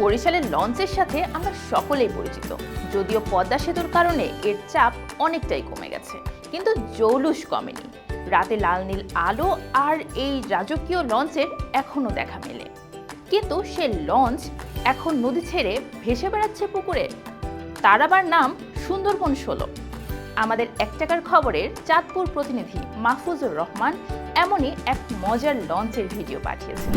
বরিশালের লঞ্চের সাথে আমরা সকলেই পরিচিত। যদিও পদ্মা সেতুর কারণে এর চাপ অনেকটাই কমে গেছে, কিন্তু জৌলুস কমেনি। রাতে লাল নীল আলো আর এই রাজকীয় লঞ্চের এখনও দেখা মেলে। কিন্তু সে লঞ্চ এখন নদী ছেড়ে ভেসে বেড়াচ্ছে পুকুরে। তার আবার নাম সুন্দরবন ষোলো। আমাদের এক টাকার খবরের চাঁদপুর প্রতিনিধি মাহফুজুর রহমান এমনই এক মজার লঞ্চের ভিডিও পাঠিয়েছেন।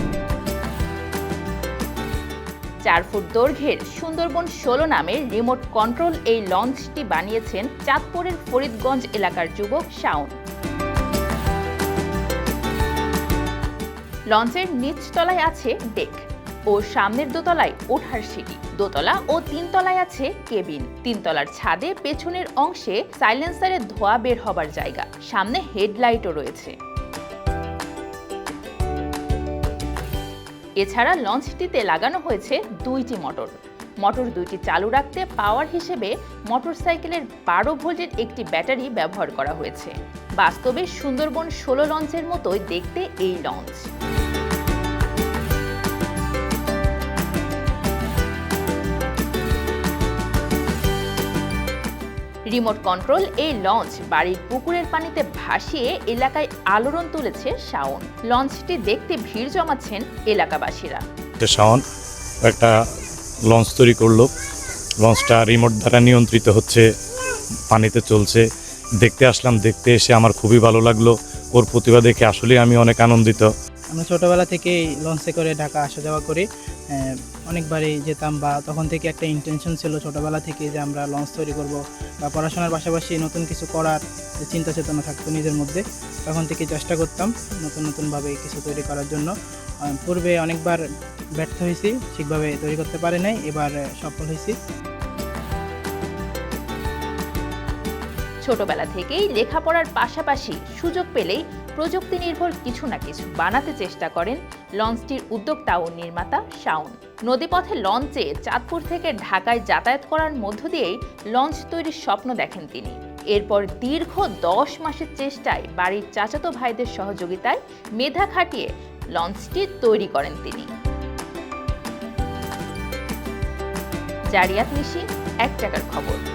চার ফুট দৈর্ঘ্যের সুন্দরবন ষোলো নামের রিমোট কন্ট্রোল এই লঞ্চটি বানিয়েছেন চাঁদপুরের ফরিদগঞ্জ এলাকার যুবক শাওন। লঞ্চের নিচতলায় আছে ডেক ও সামনের দোতলায় ওঠার সিঁড়ি। দোতলা ও তিনতলায় আছে কেবিন। তিনতলার ছাদে পেছনের অংশে সাইলেন্সারের ধোয়া বের হবার জায়গা। সামনে হেডলাইটও রয়েছে। এছাড়া লঞ্চটিতে লাগানো হয়েছে দুইটি মোটর। মোটর দুইটি চালু রাখতে পাওয়ার হিসেবে মোটরসাইকেলের বারো ভোল্টের একটি ব্যাটারি ব্যবহার করা হয়েছে। বাস্তবে সুন্দরবন ষোলো লঞ্চের মতোই দেখতে এই লঞ্চ। রিমোট কন্ট্রোল এই লঞ্চ বাড়ির পুকুরের পানিতে ভাসিয়ে এলাকায় আলোড়ন তুলেছে শাওন। লঞ্চটি দেখতে ভিড় জমাচ্ছেন এলাকাবাসীরা। শাওন একটা লঞ্চ তৈরি করল। লঞ্চটা রিমোট দ্বারা নিয়ন্ত্রিত হচ্ছে পানিতে চলছে। দেখতে আসলাম দেখতে এসে আমার খুবই ভালো লাগল। ওর প্রতিভা দেখে আসলেই আমি অনেক আনন্দিত। আমরা ছোটোবেলা থেকেই লঞ্চে করে ঢাকা আসা যাওয়া করি। অনেকবারই যেতাম বা তখন থেকে একটা ইন্টেনশন ছিল ছোটোবেলা থেকে যে আমরা লঞ্চ তৈরি করব বা পড়াশোনার পাশাপাশি নতুন কিছু করার চিন্তা চেতনা থাকতো নিজের মধ্যে, তখন থেকে চেষ্টা করতাম নতুন নতুনভাবে কিছু তৈরি করার জন্য। পূর্বে অনেকবার ব্যর্থ হয়েছি, ঠিকভাবে তৈরি করতে পারে নাই, এবার সফল হয়েছি। ছোটবেলা থেকেই লেখাপড়ার পাশাপাশি সুযোগ পেলেই প্রযুক্তি নির্ভর কিছু না কিছু বানাতে চেষ্টা করেন লঞ্চটির উদ্যোক্তা ও নির্মাতা শাওন। নদীপথে লঞ্চে চাঁদপুর থেকে ঢাকায় যাতায়াত করার মধ্য দিয়েই লঞ্চ তৈরির স্বপ্ন দেখেন তিনি। এরপর দীর্ঘ দশ মাসের চেষ্টায় বাড়ির চাচাতো ভাইদের সহযোগিতায় মেধা খাটিয়ে লঞ্চটি তৈরি করেন তিনি। জারিয়াত নিশি, এক টাকার খবর।